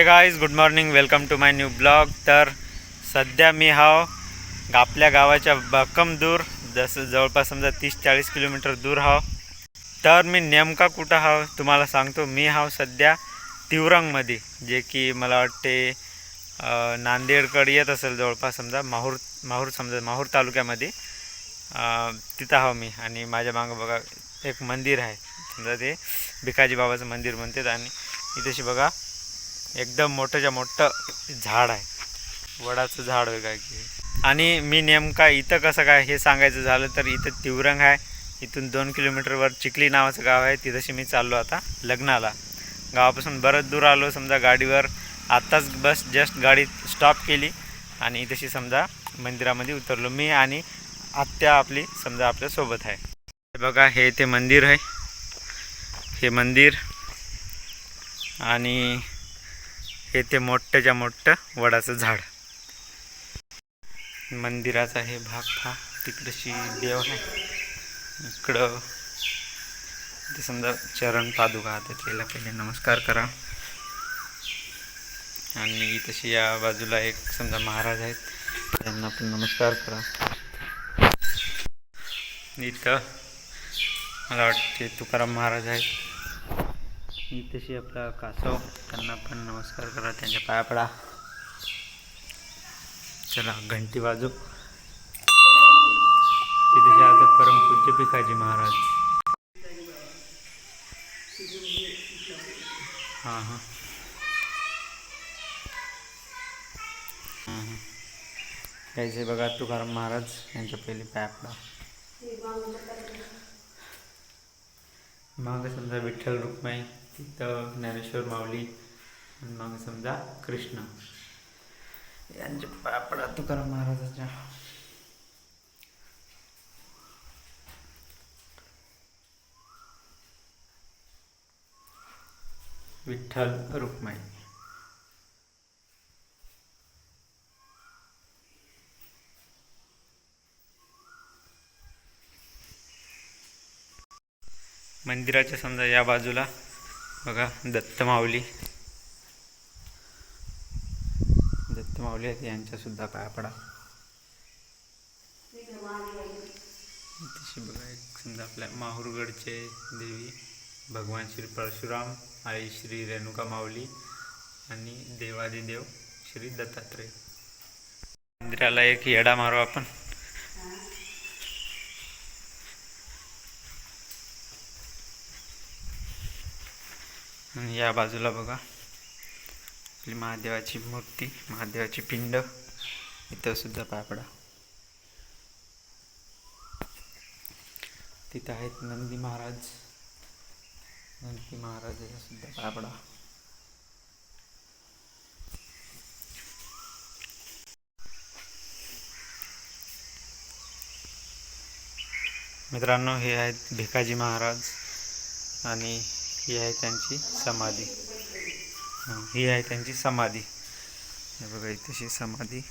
हे guys good morning welcome to my new blog तर सध्या मी हाव आपल्या गावाच्या भक्कम दूर जसं जवळपास समजा तीस चाळीस किलोमीटर दूर हाव. तर मी नेमका कुठं हाव तुम्हाला सांगतो. मी हाव सध्या तिवरंगमध्ये जे की मला वाटते नांदेडकडे येत असेल जवळपास समजा माहूर माहूर समजा माहूर तालुक्यामध्ये. तिथं हाव मी आणि माझ्या मागं बघा एक मंदिर आहे. समजा ते भिकाजी बाबाचं मंदिर म्हणतात आणि इथेशी बघा. एकदम मोठंच्या मोठं झाड आहे. वडाचं झाड आहे काय की. आणि मी नेमका इथं कसं काय हे सांगायचं झालं तर इथं तिवरंग आहे. इथून दोन किलोमीटरवर चिखली नावाचं गाव आहे. तिथंशी मी चाललो आता लग्नाला. गावापासून बरंच दूर आलो. समजा गाडीवर आत्ताच बस जस्ट गाडी स्टॉप केली आणि इथेशी समजा मंदिरामध्ये उतरलो. मी आणि आत्या आपली समजा आपल्यासोबत आहे. हे बघा हे ते मंदिर आहे. हे मंदिर आणि हे ते मोठ्याच्या मोठं वडाचं झाड. मंदिराचा हे भाग हा तिकडशी देव आहे. इकडं ते समजा चरण पादुका आता त्याला पहिले. नमस्कार करा. आणि तशी या बाजूला एक समजा महाराज आहेत. त्यांना पण नमस्कार करा. इथं मला वाटते तुकाराम महाराज आहेत. तशी आपला कासव त्यांना पण नमस्कार करा त्यांच्या पाया पडा. चला घंटी वाजू तिथे आता परमपूज्य भिकाजी महाराज. हां हां. हां हां बघा तुकाराम महाराज यांच्या पहिले पॅपला पडा. मग समजा विठ्ठल रुक्माई. तिथं ज्ञानेश्वर माऊली मग समजा कृष्ण. यांचे पापडा तुकाराम महाराजाच्या. विठ्ठल रुक्माई. मंदिराच्या समजा या बाजूला बघा दत्त माऊली दत्त माऊली आहेत यांच्यासुद्धा पायापडा तशी बघा एक समजा आपल्या माहूरगडचे देवी भगवान श्री परशुराम आई श्री रेणुका माऊली आणि देवादिदेव श्री दत्तात्रय. मंदिराला एक येडा मारू आपण. आणि या बाजूला बघा. आपली महादेवाची मूर्ती महादेवाची पिंड इथं सुद्धा पापडा. तिथं आहेत नंदी महाराज. नंदी महाराजाचा सुद्धा पापडा. मित्रांनो हे आहेत भिकाजी महाराज आणि ही आहे त्यांची समाधी. ही आहे त्यांची समाधी. हे बघा इथेशी समाधी.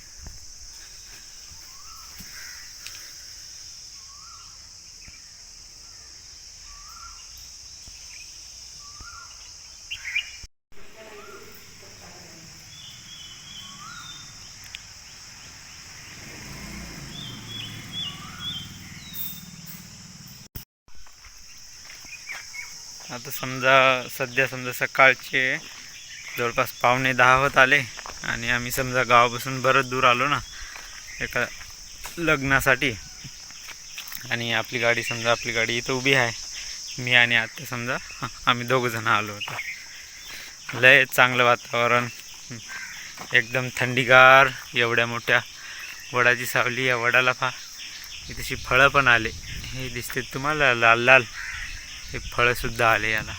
आता समजा सध्या समजा सकाळचे जवळपास पावणे दहा होत आले आणि आम्ही समजा गावापासून बरंच दूर आलो ना एका लग्नासाठी. आणि आपली गाडी समजा आपली गाडी इथं उभी आहे. मी आणि आत्ता समजा आम्ही दोघंजणं आलो होतो. लय चांगलं वातावरण. एकदम थंडीगार एवढ्या मोठ्या वडाची सावली या वडाला फा तशी फळं पण आले. हे दिसते तुम्हाला लाल लाल. हे फळंसुद्धा आले याला.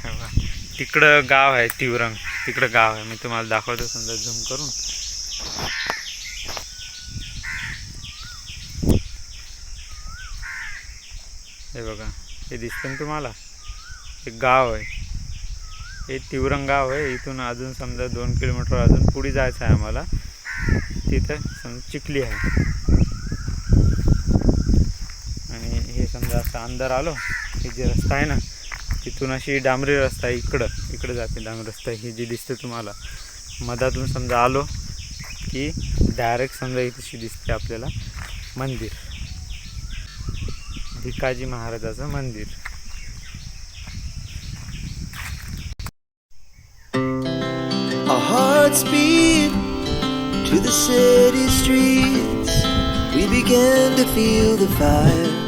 हे बघा. तिकडं गाव आहे तिवरंग. तिकडं गाव आहे. मी तुम्हाला दाखवतो समजा झूम करून. हे बघा. हे दिसतं ना तुम्हाला? एक गाव आहे. हे तिवरंग गाव आहे. इथून अजून समजा दोन किलोमीटर अजून पुढे जायचं आहे आम्हाला. तिथं समजा चिखली आहे आणि हे समजा असं अंदर आलो हे जे रस्ता आहे ना तिथून अशी डांबरी रस्ता आहे इकडं इकडं जाते डांबरी रस्ता ही जी दिसते तुम्हाला मधातून समजा आलो की डायरेक्ट समजा इथेशी दिसते आपल्याला मंदिर भिकाजी महाराजाचं मंदिर speed to the city streets. We began to feel the fire.